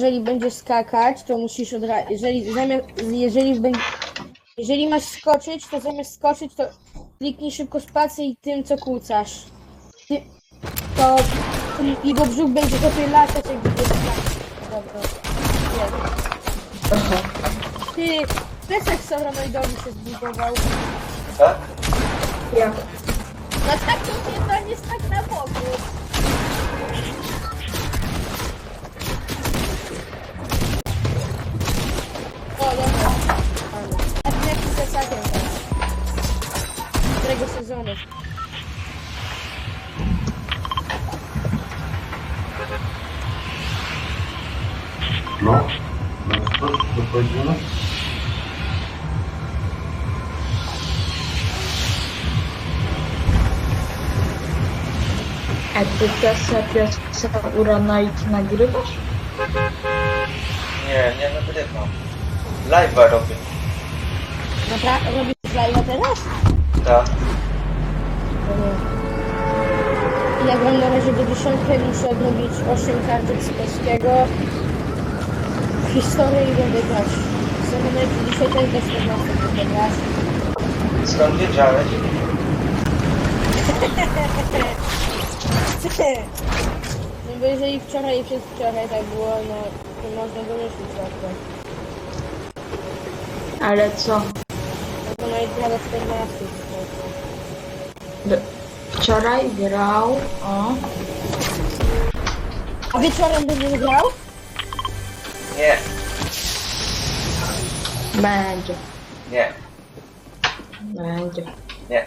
jeżeli będziesz skakać, to musisz od razu, jeżeli zamiast, jeżeli jeżeli masz skoczyć, to zamiast skoczyć, to kliknij szybko spację i tym, co kłócasz. Ty, to jego brzuch będzie gotowy latać, jak będzie skakać. Dobra. Aha. Ty, plecak Sauronoidowi się zbudował. Tak? Jak? No tak to nie, to jest tak na boku. No, no co to powiedziano? A ty też sobie Uranite nagrywasz? Nie, nie nagrywam. Live'a robię. Dobra, robisz live'a teraz? Tak. Ja gram na razie do dziesiątej, muszę odrobić 8 kartek z polskiego. Historię i będę grać. Zamiast dzisiaj też do 14 będę grać. Skąd wiedziałeś? No bo jeżeli wczoraj i przedwczoraj tak było, no to można domyślić łatwo. Ale co? No to nawet gra do 14. D- Wczoraj grał o... A wieczorem będziesz grał? Nie, Będzie. nie, Będzie. nie.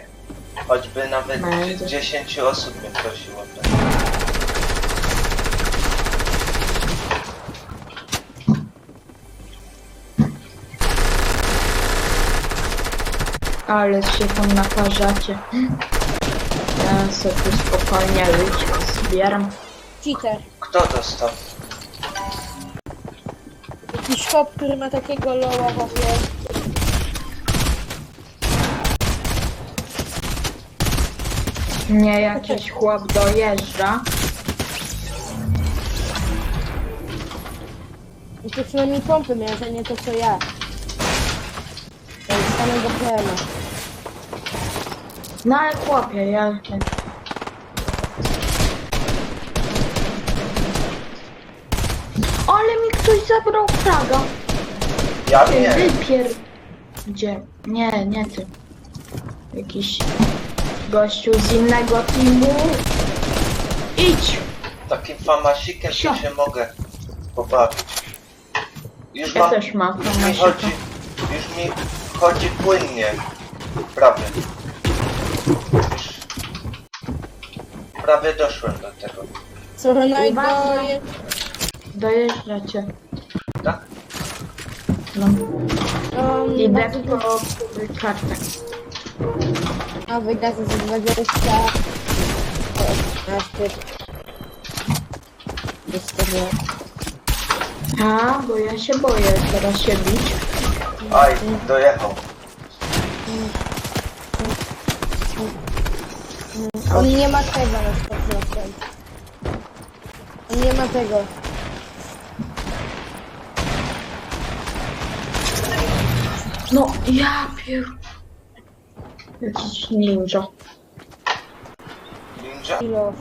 Choćby nawet Będzie. 10 osób mnie prosiło. To. Ale się tam naparzacie. Ja sobie tu spokojnie ludzi zbieram. Cheater. Kto dostał? Hop, który ma takiego loła w opie. Nie jakiś chłop dojeżdża. I to przynajmniej pompy miał, że nie to co ja. To jest samego plema. No ale chłopie, ja... Ale mi ktoś zabrał fraga. Ja Ty, nie. wypier... Gdzie? Nie, nie ty. Jakiś gościu z innego teamu. Idź! Takim famasikiem Sio. to się mogę pobawić. Już Ja mam... też mam Już mi famasika. chodzi... Już mi chodzi płynnie. Prawie. Już... Prawie doszłem do tego. Co Uważaj. jest... Dojeżdżacie. Tak? No. Um, Idę po kartę. A wygasa za 20. O, 18. Jest to nie. A, bo ja się boję teraz się bić. Aj, dojechał. On nie ma tego na 100%. On nie ma tego. No, ja pier... Jakiś ninja. Ninja? Ilo.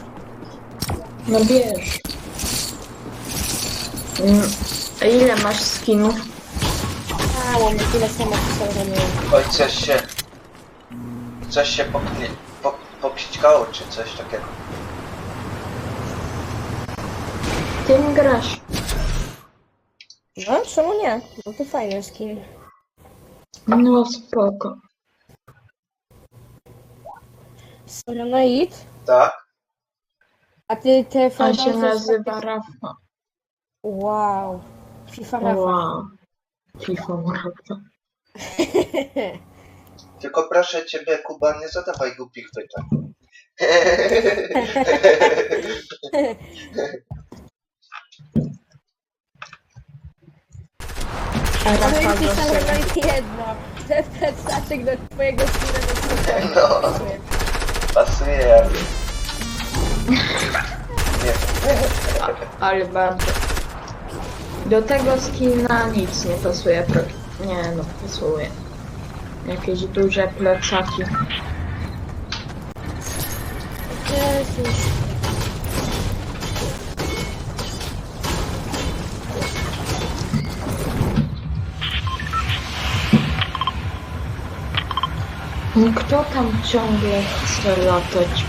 No bierz. Mm, A ile masz skinów? Mało, my tyle samo co miałem. Oj, coś się... Coś się poknie... Po, popścikało, czy coś takiego. Tym grasz. No, czemu nie? No to fajny skin. No spoko. Solenoid? Tak? A ty te On się nazywa Rafa. Wow. FIFA Rafa. Wow. FIFA Rafa. Tylko proszę ciebie, Kuba, nie zadawaj głupich pytań. A No Rafa i ty go sobie... Solenoid jedno. Ten plecaczek do twojego skina do No. Pasuje. Nie. Ale bardzo. Do tego skina nic nie pasuje. Pro... Nie no, pasuje. Jakieś duże plecaki. Jezus. No Kto tam ciągle chce latać?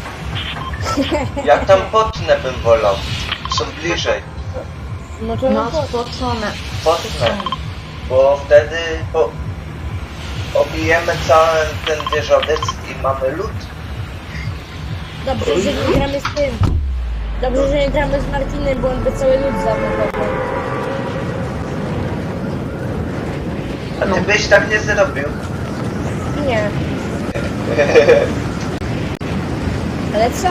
Ja tam potnę bym wolał. Są bliżej. No to No no spocone. Potnę. Bo wtedy po... obijemy cały ten wieżowiec i mamy lód. Dobrze, że nie gramy z tym. Dobrze, że nie gramy z Martinem, bo on by cały lud zaatakował. A ty byś tak nie zrobił. Nie. Ale co?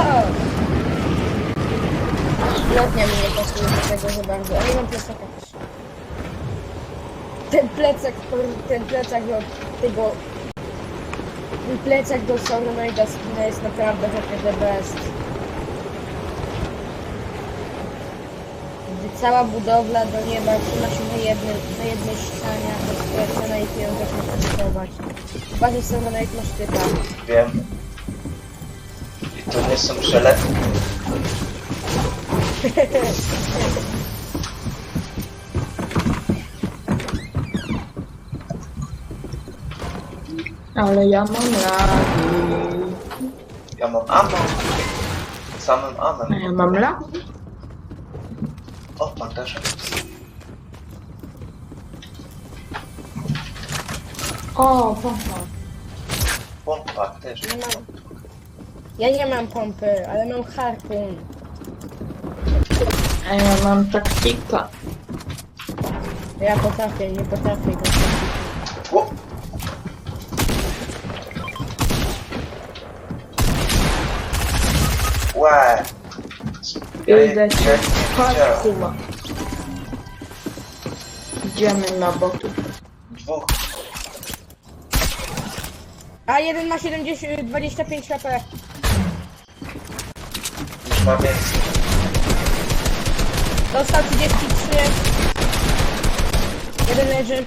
Lotnia mi nie pasuje do tego za bardzo, ale mam plecaka też. Ten plecak, ten plecak od tego... Ten plecak do Sauronida jest naprawdę takie the best. Cała budowla do nieba trzyma się na jednym, na jednej ścianie, a rozkręcona i ty ją zaczyna testować. Chyba, że Sauronite masz typa. Wiem. I to nie są przelewy. Ale ja mam lagi. Ja mam ammo. Samym A amem. ja mam lagi? O, panterze. O, pompa. Pompa też. Nie mam. Ja nie mam pompy, ale mam harpun. A ja mam taktika. Ja potrafię, nie potrafię go. Ło! Łe! Ja, Idę ja, cię. Kuba. Idziemy na boty. dwóch. A jeden ma 70, 25 HP. Już mam więcej. Dostał 33. Jeden leży.